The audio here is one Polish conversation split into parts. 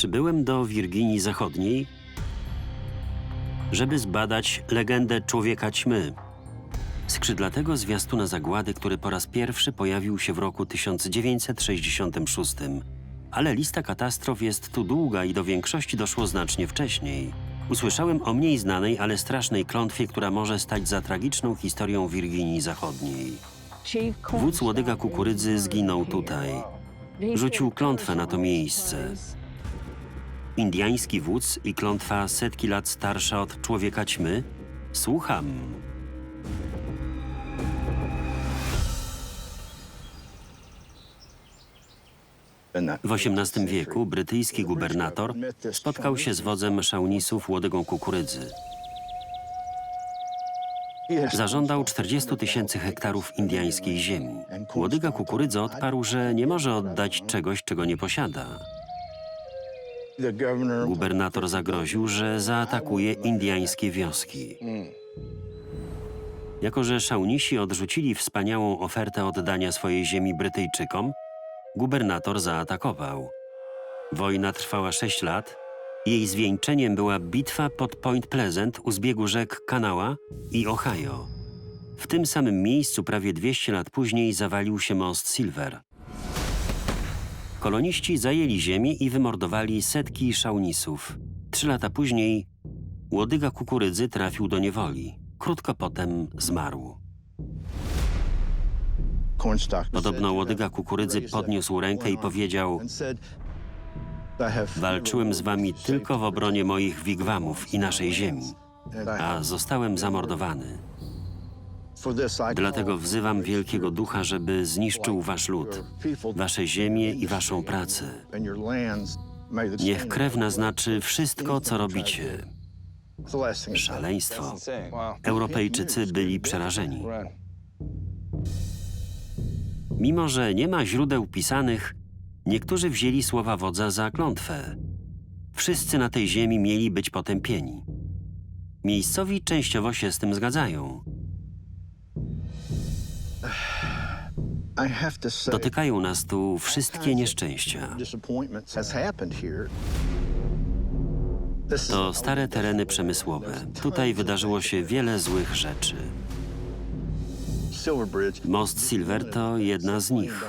Przybyłem do Wirginii Zachodniej, żeby zbadać legendę człowieka ćmy. Skrzydlatego zwiastuna zagłady, który po raz pierwszy pojawił się w roku 1966. Ale lista katastrof jest tu długa i do większości doszło znacznie wcześniej. Usłyszałem o mniej znanej, ale strasznej klątwie, która może stać za tragiczną historią Wirginii Zachodniej. Wódz łodyga kukurydzy zginął tutaj. Rzucił klątwę na to miejsce. Indiański wódz i klątwa setki lat starsza od człowieka ćmy? Słucham. W XVIII wieku brytyjski gubernator spotkał się z wodzem szaunisów łodygą kukurydzy. Zażądał 40 tysięcy hektarów indiańskiej ziemi. Łodyga kukurydzy odparł, że nie może oddać czegoś, czego nie posiada. Gubernator zagroził, że zaatakuje indiańskie wioski. Jako, że szaunisi odrzucili wspaniałą ofertę oddania swojej ziemi Brytyjczykom, gubernator zaatakował. Wojna trwała sześć lat. Jej zwieńczeniem była bitwa pod Point Pleasant u zbiegu rzek Kanała i Ohio. W tym samym miejscu prawie 200 lat później zawalił się most Silver. Koloniści zajęli ziemię i wymordowali setki szaunisów. Trzy lata później łodyga kukurydzy trafił do niewoli. Krótko potem zmarł. Podobno łodyga kukurydzy podniósł rękę i powiedział: Walczyłem z wami tylko w obronie moich wigwamów i naszej ziemi, a zostałem zamordowany. Dlatego wzywam Wielkiego Ducha, żeby zniszczył wasz lud, wasze ziemię i waszą pracę. Niech krew naznaczy wszystko, co robicie. Szaleństwo. Europejczycy byli przerażeni. Mimo, że nie ma źródeł pisanych, niektórzy wzięli słowa wodza za klątwę. Wszyscy na tej ziemi mieli być potępieni. Miejscowi częściowo się z tym zgadzają. Dotykają nas tu wszystkie nieszczęścia. To stare tereny przemysłowe. Tutaj wydarzyło się wiele złych rzeczy. Most Silver to jedna z nich.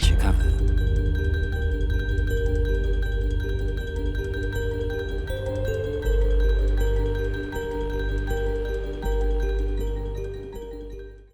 Ciekawe.